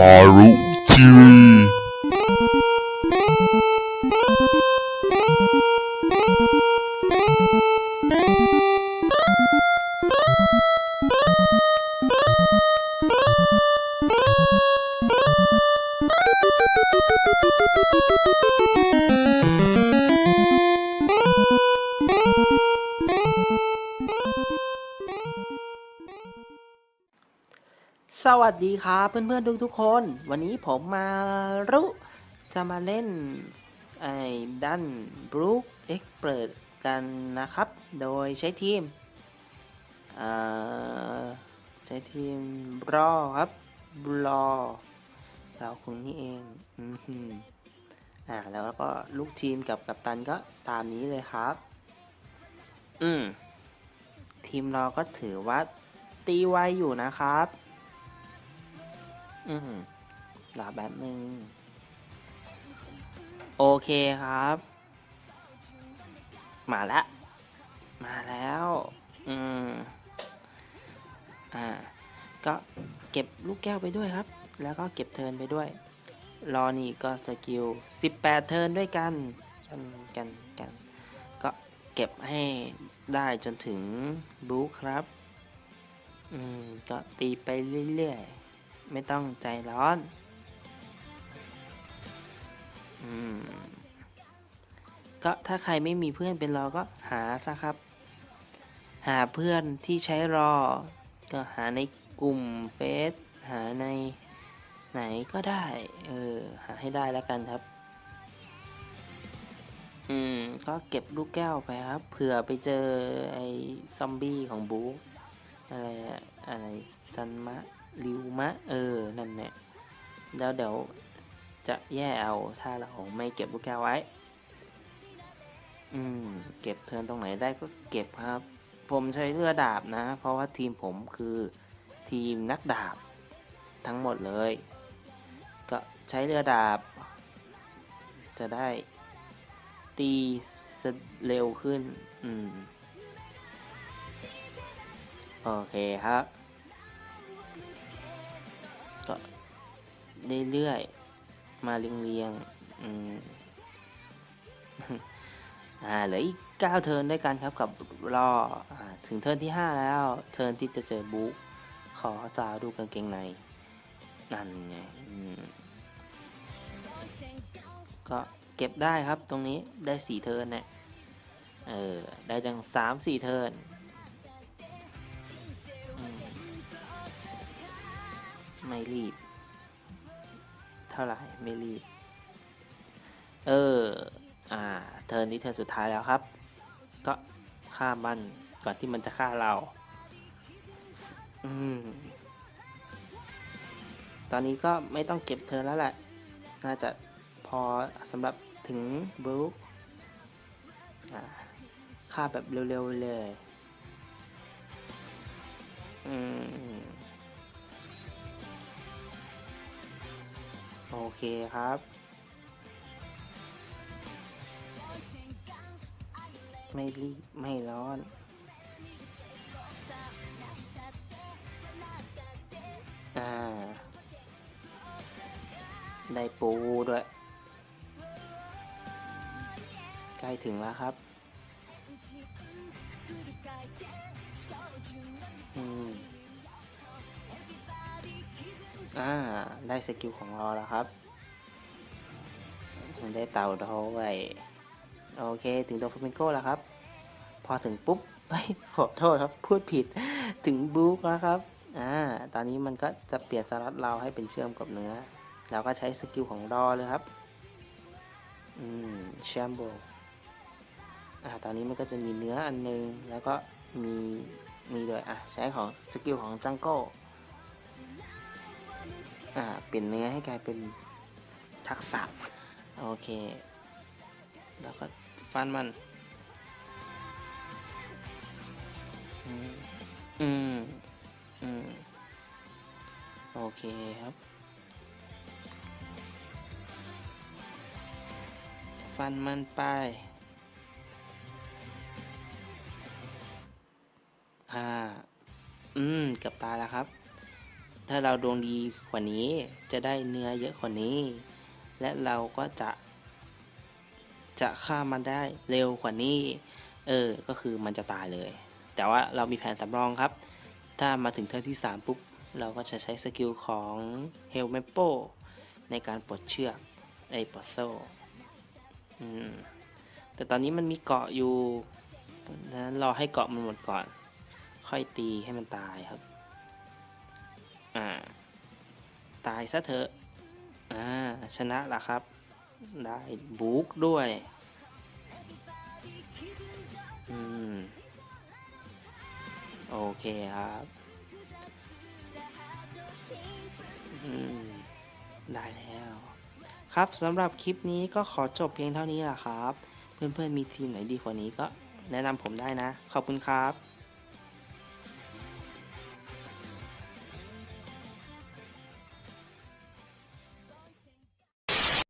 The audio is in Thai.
มารุ วีสวัสดีครับเพื่อนๆทุกทุกๆคน วันนี้ผมมารุจะมาเล่นไอ้ดันบรูคเอ็กเปิดกันนะครับ โดยใช้ทีมใช้ทีมรอครับบลอเราคงนี่เองอ่าแล้วก็ลูกทีมกับกัปตันก็ตามนี้เลยครับ อืมทีมเราก็ถือว่าตีไวอยู่นะครับ อืมรอแบบนึง โอเคครับ มาแล้ว มาแล้ว อืม อ่า ก็เก็บลูกแก้วไปด้วยครับ แล้วก็เก็บเทินไปด้วย รอนี่ก็สกิล 18 เทินด้วยกัน กันกันกัน ก็เก็บให้ได้จนถึงบูครับ อืม ก็ตีไปเรื่อยๆ ไม่ต้องใจร้อน อืม ก็ถ้าใครไม่มีเพื่อนเป็นรอก็หาซะครับ หาเพื่อนที่ใช้รอ ก็หาในกลุ่มเฟซหาในไหนก็ได้ เออ หาให้ได้แล้วกันครับ อืม ก็เก็บลูกแก้วไปครับ เผื่อไปเจอไอ้ซอมบี้ของบู๊อะไรอะอะไรซันมะ ริวมะ เออ นั่นแหละแล้วเดี๋ยวจะแย่เอาถ้าเราไม่เก็บลูกแก้วไว้ อืม เก็บเทินตรงไหนได้ก็เก็บครับ ผมใช้เรือดาบนะ เพราะว่าทีมผมคือทีมนักดาบ ทั้งหมดเลย ก็ใช้เรือดาบ จะได้ตีเร็วขึ้น อืม โอเคครับ ก็เรื่อยๆ มาเรียงๆ อืม อ่า เหลืออีกเก้าเทิร์นด้วยกันครับกับรออถึงเทิร์นที่ห้าแล้ว เทิร์นที่จะเจอบุ๊กขอสาวดูกางเกงใน นั่นไงก็เก็บได้ครับตรงนี้ได้สี่เทิร์นเนี่ย เออ ได้จังสามสี่เทิร์น ไม่รีบ เท่าไหร่ไม่รีบ เออ อ่า เทิร์นนี้เทิร์นสุดท้ายแล้วครับ ก็ฆ่ามันก่อนที่มันจะฆ่าเรา อืม ตอนนี้ก็ไม่ต้องเก็บเทิร์นแล้วแหละ น่าจะพอสำหรับถึงบรูค่าฆ่าแบบเร็วๆเลย อืม โอเคครับ ไม่รีบ ไม่ร้อน อ่า ได้ปูด้วย ใกล้ถึงแล้วครับ อืม อ่า ได้สกิลของรอแล้วครับได้เต่าโทไว้โอเค ถึงตัวฟลาเมนโก้แล้วครับ พอถึงปุ๊บขอโทษครับ พูดผิด ถึงบุ๊กแล้วครับ อ่า ตอนนี้มันก็จะเปลี่ยนสลัดเราให้เป็นเชื่อมกับเนื้อ เราก็ใช้สกิลของรอเลยครับ อืมแชมโบอ่า ตอนนี้มันก็จะมีเนื้ออันนึง แล้วก็มี มีด้วย อะ ใช้ของสกิลของจังโก้ เปลี่ยนเนื้อให้กลายเป็นทักษะ โอเค แล้วก็ฟันมัน อืม อืมอมโอเคครับ ฟันมันไป อ่า อืม กับตาแล้วครับ ถ้าเราดวงดีกว่านี้จะได้เนื้อเยอะกว่านี้ และเราก็จะ จะฆ่ามันได้เร็วกว่านี้ เออ ก็คือมันจะตายเลย แต่ว่าเรามีแผนสำรองครับ ถ้ามาถึงเทิร์นที่ 3 ปุ๊บ เราก็จะใช้สกิลของเฮลเมโปในการปลดเชือกไอ้ปลดโซ่แต่ตอนนี้มันมีเกาะอยู่นั้นรอให้เกาะมันหมดก่อน ค่อยตีให้มันตายครับ อ่า ตายซะเถอะ อ่า ชนะละครับ ได้บุ๊กด้วย อืม โอเคครับ อืม ได้แล้ว ครับสำหรับคลิปนี้ก็ขอจบเพียงเท่านี้ละครับ เพื่อนๆมีทีมไหนดีกว่านี้ก็แนะนำผมได้นะ ขอบคุณครับ